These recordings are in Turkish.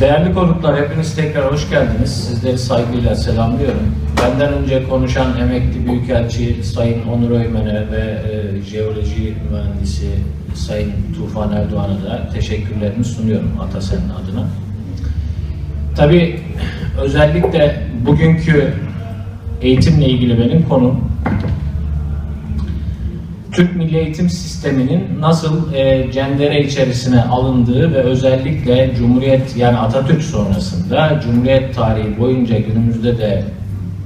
Değerli konuklar, hepiniz tekrar hoş geldiniz. Sizleri saygıyla selamlıyorum. Benden önce konuşan emekli büyükelçi Sayın Onur Öymen'e ve e, jeoloji mühendisi Sayın Tufan Erdoğan'a da teşekkürlerimi sunuyorum Atasen'in adına. Tabii özellikle bugünkü eğitimle ilgili benim konum Türk Milli Eğitim Sistemi'nin nasıl e, cendere içerisine alındığı ve özellikle Cumhuriyet yani Atatürk sonrasında Cumhuriyet tarihi boyunca günümüzde de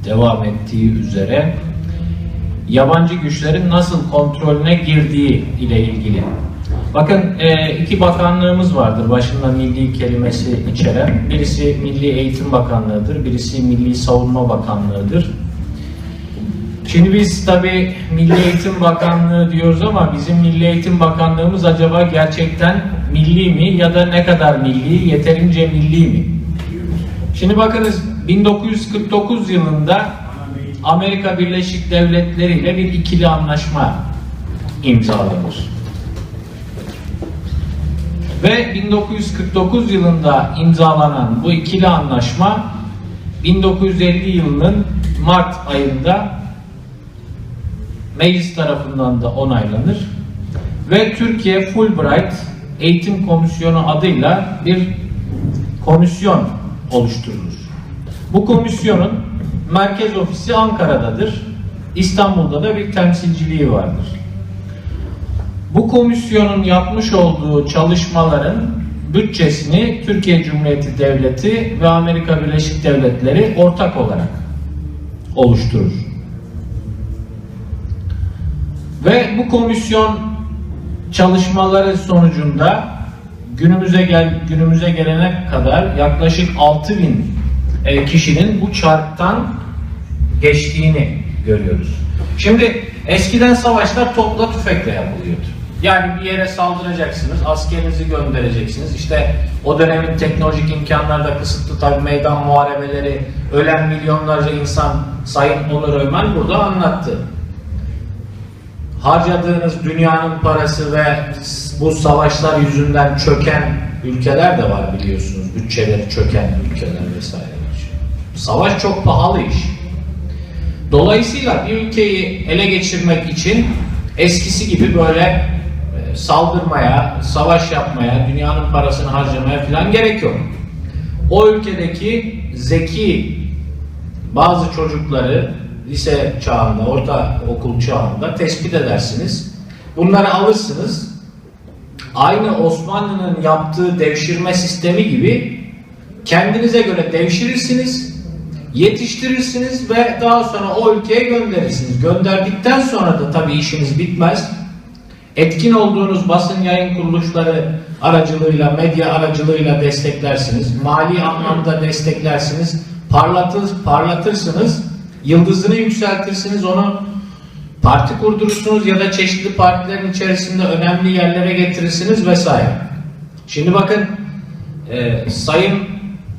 devam ettiği üzere yabancı güçlerin nasıl kontrolüne girdiği ile ilgili. Bakın e, iki bakanlığımız vardır başında milli kelimesi içeren. Birisi Milli Eğitim Bakanlığı'dır, birisi Milli Savunma Bakanlığı'dır. Şimdi biz tabi Milli Eğitim Bakanlığı diyoruz ama bizim Milli Eğitim Bakanlığımız acaba gerçekten milli mi ya da ne kadar milli, yeterince milli mi? Şimdi bakınız 1949 yılında Amerika Birleşik Devletleri ile bir ikili anlaşma imzalanır. Ve 1949 yılında imzalanan bu ikili anlaşma 1950 yılının Mart ayında meclis tarafından da onaylanır ve Türkiye Fulbright Eğitim Komisyonu adıyla bir komisyon oluşturulur. Bu komisyonun merkez ofisi Ankara'dadır. İstanbul'da da bir temsilciliği vardır. Bu komisyonun yapmış olduğu çalışmaların bütçesini Türkiye Cumhuriyeti Devleti ve Amerika Birleşik Devletleri ortak olarak oluşturur. Ve bu komisyon çalışmaları sonucunda günümüze gel günümüze gelene kadar yaklaşık 6000 e, kişinin bu çarktan geçtiğini görüyoruz. Şimdi eskiden savaşlar topla tüfekle yapılıyordu. Yani bir yere saldıracaksınız, askerinizi göndereceksiniz. İşte o dönemin teknolojik imkanları da kısıtlı tabi meydan muharebeleri, ölen milyonlarca insan Sayın Onur Öymen burada anlattı harcadığınız dünyanın parası ve bu savaşlar yüzünden çöken ülkeler de var biliyorsunuz. Bütçeleri çöken ülkeler vesaire. Savaş çok pahalı iş. Dolayısıyla bir ülkeyi ele geçirmek için eskisi gibi böyle e, saldırmaya, savaş yapmaya, dünyanın parasını harcamaya falan gerek yok. O ülkedeki zeki bazı çocukları lise çağında, orta okul çağında tespit edersiniz. Bunları alırsınız. Aynı Osmanlı'nın yaptığı devşirme sistemi gibi kendinize göre devşirirsiniz, yetiştirirsiniz ve daha sonra o ülkeye gönderirsiniz. Gönderdikten sonra da tabii işiniz bitmez. Etkin olduğunuz basın yayın kuruluşları aracılığıyla, medya aracılığıyla desteklersiniz. Mali anlamda desteklersiniz. Parlatır, parlatırsınız yıldızını yükseltirsiniz, onu parti kurdurursunuz ya da çeşitli partilerin içerisinde önemli yerlere getirirsiniz vesaire. Şimdi bakın e, Sayın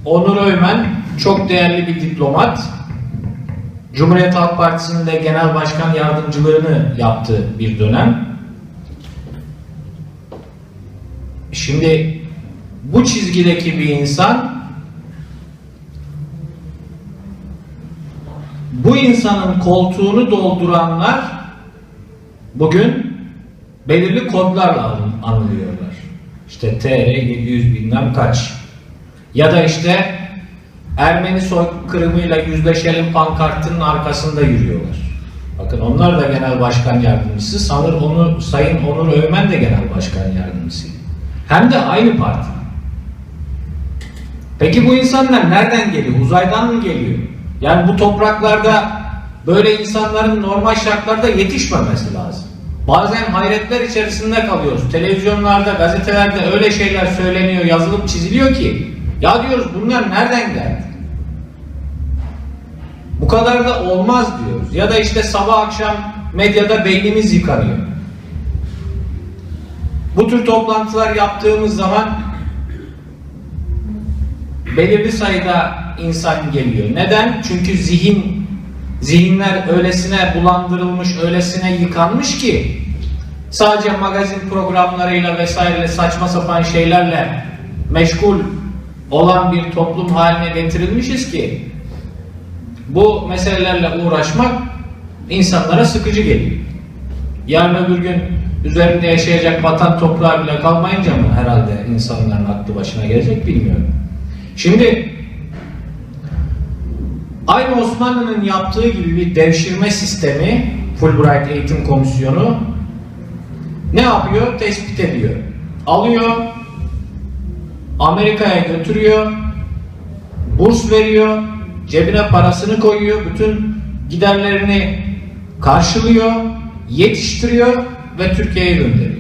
Onur Öymen çok değerli bir diplomat. Cumhuriyet Halk Partisi'nin de genel başkan yardımcılığını yaptı bir dönem. Şimdi bu çizgideki bir insan bu insanın koltuğunu dolduranlar bugün belirli kodlarla anılıyorlar. İşte TR 700 binden kaç. Ya da işte Ermeni soykırımıyla yüzleşelim pankartının arkasında yürüyorlar. Bakın onlar da genel başkan yardımcısı. Sanır onu Sayın Onur Övmen de genel başkan yardımcısı. Hem de aynı parti. Peki bu insanlar nereden geliyor? Uzaydan mı geliyor? Yani bu topraklarda böyle insanların normal şartlarda yetişmemesi lazım. Bazen hayretler içerisinde kalıyoruz. Televizyonlarda, gazetelerde öyle şeyler söyleniyor, yazılıp çiziliyor ki ya diyoruz bunlar nereden geldi? Bu kadar da olmaz diyoruz. Ya da işte sabah akşam medyada beynimiz yıkanıyor. Bu tür toplantılar yaptığımız zaman belirli sayıda insan geliyor. Neden? Çünkü zihin zihinler öylesine bulandırılmış, öylesine yıkanmış ki sadece magazin programlarıyla vesaire saçma sapan şeylerle meşgul olan bir toplum haline getirilmişiz ki bu meselelerle uğraşmak insanlara sıkıcı geliyor. Yarın öbür gün üzerinde yaşayacak vatan toprağı bile kalmayınca mı herhalde insanların aklı başına gelecek bilmiyorum. Şimdi aynı Osmanlı'nın yaptığı gibi bir devşirme sistemi Fulbright Eğitim Komisyonu ne yapıyor? Tespit ediyor. Alıyor, Amerika'ya götürüyor, burs veriyor, cebine parasını koyuyor, bütün giderlerini karşılıyor, yetiştiriyor ve Türkiye'ye gönderiyor.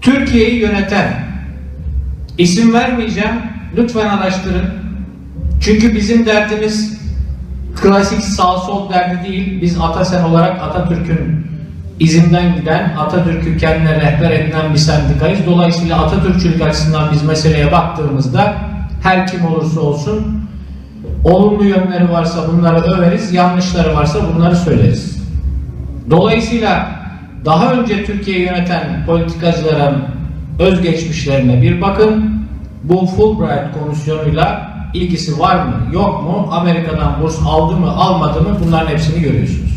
Türkiye'yi yöneten, isim vermeyeceğim, lütfen araştırın. Çünkü bizim derdimiz klasik sağ sol derdi değil. Biz Atasen olarak Atatürk'ün izinden giden, Atatürk'ü kendine rehber edinen bir sendikayız. Dolayısıyla Atatürkçülük açısından biz meseleye baktığımızda her kim olursa olsun olumlu yönleri varsa bunları överiz, yanlışları varsa bunları söyleriz. Dolayısıyla daha önce Türkiye'yi yöneten politikacıların özgeçmişlerine bir bakın. Bu Fulbright komisyonuyla ilgisi var mı, yok mu, Amerika'dan burs aldı mı, almadı mı bunların hepsini görüyorsunuz.